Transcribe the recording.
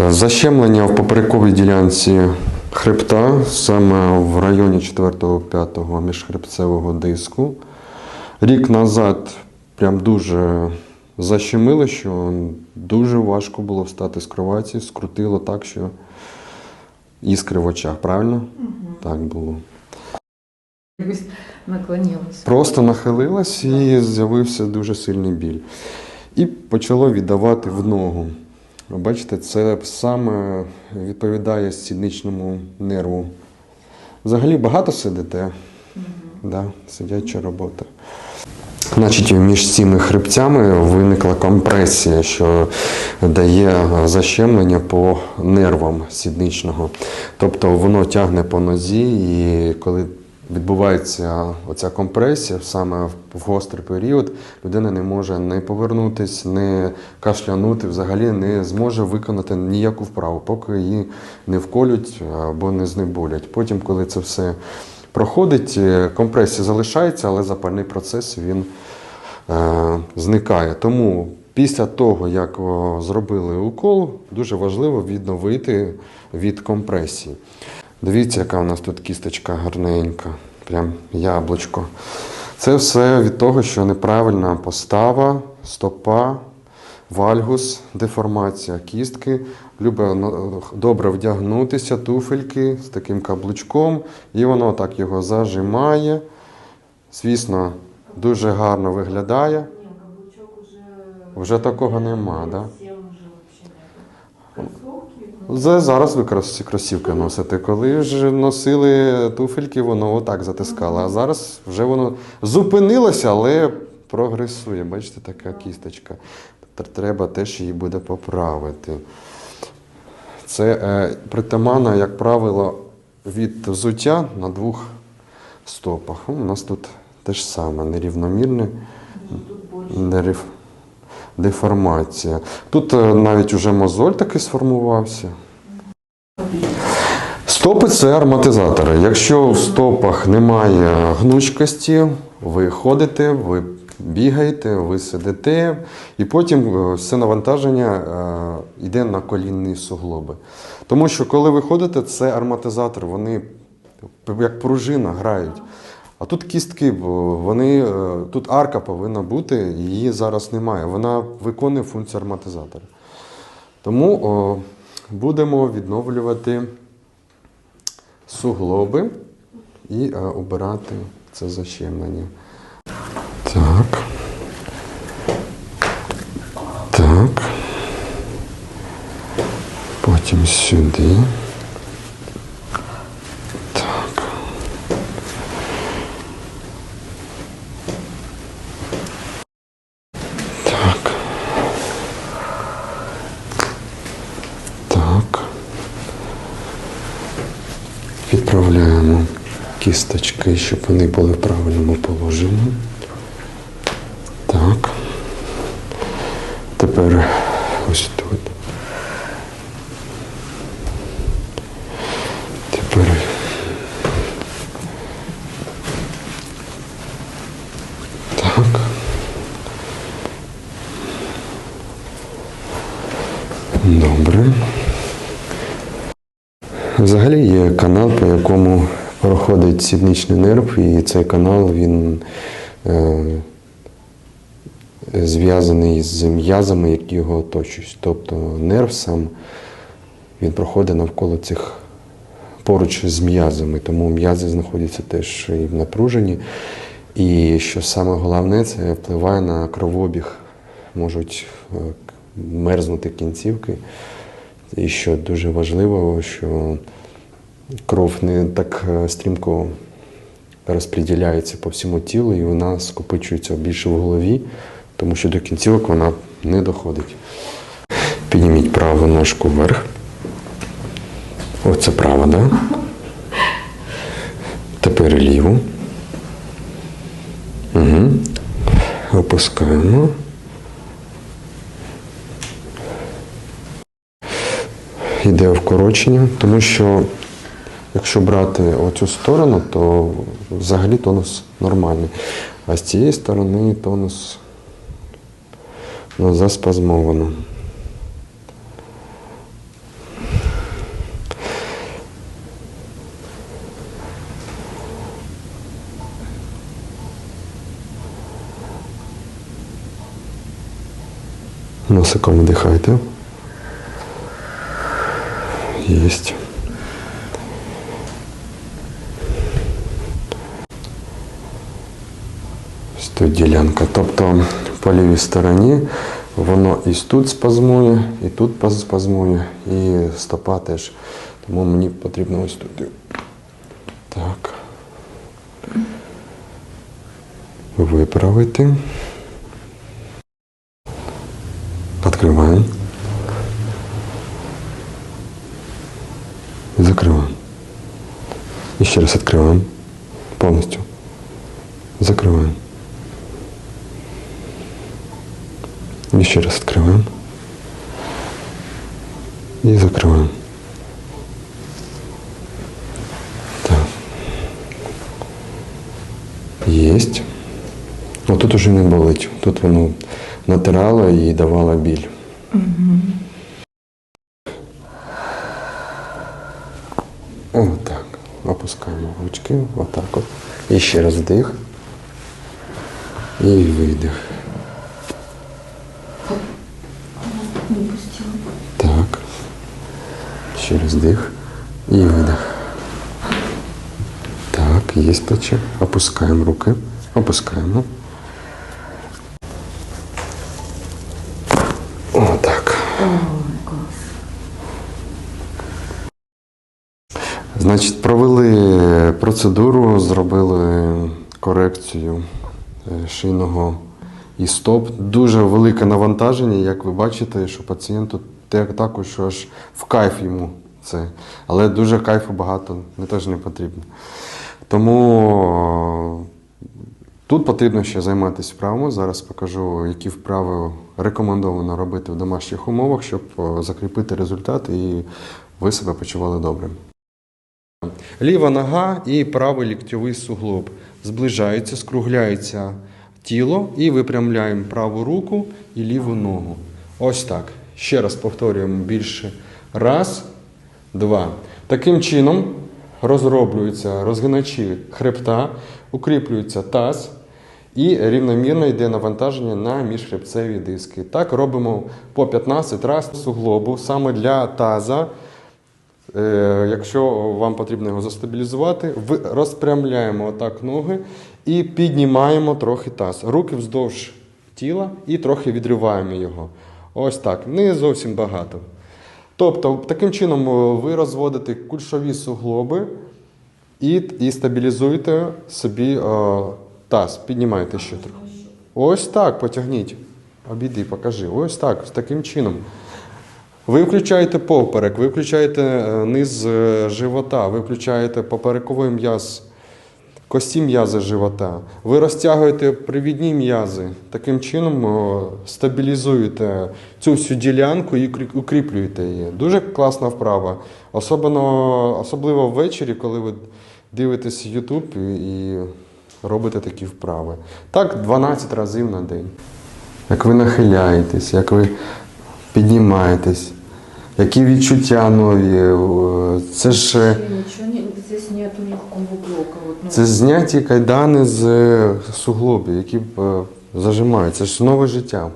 Е, Защемлення в поперековій ділянці хребта, саме в районі 4-5 міжхребцевого диску. Рік назад прям дуже защемило, що дуже важко було встати з кроваті, скрутило так, що іскри в очах, правильно? Так було. Якось наклонилась. Просто нахилилась і з'явився дуже сильний біль. І почало віддавати в ногу. Бачите, це саме відповідає сідничному нерву. Взагалі багато сидите, да, сидяча робота. Значить, між цими хребцями виникла компресія, що дає защемлення по нервам сідничного. Тобто воно тягне по нозі, і коли відбувається оця компресія, саме в гострий період, людина не може не повернутись, не кашлянути, взагалі не зможе виконати ніяку вправу, поки її не вколють або не знеболять. Потім, коли це все проходить, е, компресія залишається, але запальний процес він е, зникає. Тому після того, як зробили укол, дуже важливо відновити від компресії. Дивіться, яка у нас тут кісточка гарненька, прям яблучко. Це все від того, що неправильна постава, стопа, вальгус, деформація кістки. Любить добре вдягнутися, туфельки з таким каблучком, і воно так його зажимає. Звісно, дуже гарно виглядає. Вже такого нема, да? Зараз ви крос- кросівки носите. Коли ж носили туфельки, воно отак затискало. А зараз вже воно зупинилося, але прогресує. Бачите, така кісточка. Треба теж її буде поправити. Це е, притаманно, як правило, від взуття на двох стопах. У нас тут те ж саме, нерівномірне. Тут. Дерев... Деформація. Тут е, навіть уже мозоль таки сформувався. Стопи це ароматизатори. Якщо в стопах немає гнучкості, ви ходите, ви бігаєте, ви сидите, і потім е, все навантаження е, йде на колінні суглоби. Тому що коли ви ходите, це ароматизатор, вони як пружина грають. А тут кістки, вони, е, тут арка повинна бути, її зараз немає. Вона виконує функцію ароматизатора. Тому о, будемо відновлювати суглоби і е, обирати це защемлення. Так. Так. Потім сюди. Так. Так. Так. Відправляємо кісточки, щоб вони були в правильному положенні. Так. Тепер ось тут. Тепер. Так. Добре. Взагалі є канал, по якому проходить сідничний нерв, і цей канал він е, зв'язаний з м'язами, які його оточують. Тобто нерв сам він проходить навколо цих поруч з м'язами, тому м'язи знаходяться теж і в напруженні. І що саме головне, це впливає на кровообіг. Можуть е, мерзнути кінцівки. І що дуже важливо, що кров не так е, стрімко розподіляється по всьому тілу, і вона скопичується більше в голові, тому що до кінцівок вона не доходить. Підніміть праву ножку вверх. Оце права? Да? Тепер ліву. Угу. Опускаємо. Йде вкорочення, тому що Якщо брати оцю сторону, то взагалі тонус нормальний. А з цієї сторони тонус ну, заспазмовано. Носиком вдихайте. Єсть. тут ділянка. Тобто по лівій стороні воно і тут спазмує, і тут паз- спазмує, і стопа теж. Тому мені потрібно ось тут. Так. Виправити. Открываем. Закрываем. Еще раз открываем. Полностью. Закрываем. Еще раз открываем. И закрываем. Так. Есть. Ну тут уже не болить. Тут воно натирало і давало біль. Отак. Опускаємо ручки. Отак от. І ще раз вдих. І видих. Ще раз вдих. І видих. Так, є плече. Опускаємо руки. Опускаємо. Отак. Значить, провели процедуру, зробили корекцію е, шийного і стоп. Дуже велике навантаження, як ви бачите, що пацієнту те- також що аж в кайф йому це. Але дуже кайфу багато не теж не потрібно. Тому е, тут потрібно ще займатися вправами. Зараз покажу, які вправи рекомендовано робити в домашніх умовах, щоб е, закріпити результат і ви себе почували добре. Ліва нога і правий ліктьовий суглоб зближаються, скругляється тіло і випрямляємо праву руку і ліву ногу. Ось так. Ще раз повторюємо більше. Раз, два. Таким чином розроблюються розгиначі хребта, укріплюється таз і рівномірно йде навантаження на міжхребцеві диски. Так робимо по 15 разів суглобу саме для таза. Е, Якщо вам потрібно його застабілізувати, розпрямляємо отак ноги і піднімаємо трохи таз. Руки вздовж тіла і трохи відриваємо його. Ось так, не зовсім багато. Тобто, таким чином е, ви розводите кульшові суглоби і, і стабілізуєте собі е, таз. Піднімайте ще трохи. Ось так, потягніть. Обійди, покажи. Ось так, таким чином. Ви включаєте поперек, ви включаєте е, низ живота, ви включаєте поперековий м'яз, кості м'язи живота. Ви розтягуєте привідні м'язи. Таким чином стабілізуєте цю всю ділянку і укріплюєте її. Дуже класна вправа. Особливо, особливо ввечері, коли ви дивитесь YouTube і робите такі вправи. Так, 12 разів на день. Як ви нахиляєтесь, як ви піднімаєтесь, які відчуття нові. е, Це ж е, ну, це зняті кайдани з е, суглобів, які зажимають. Це ж нове життя.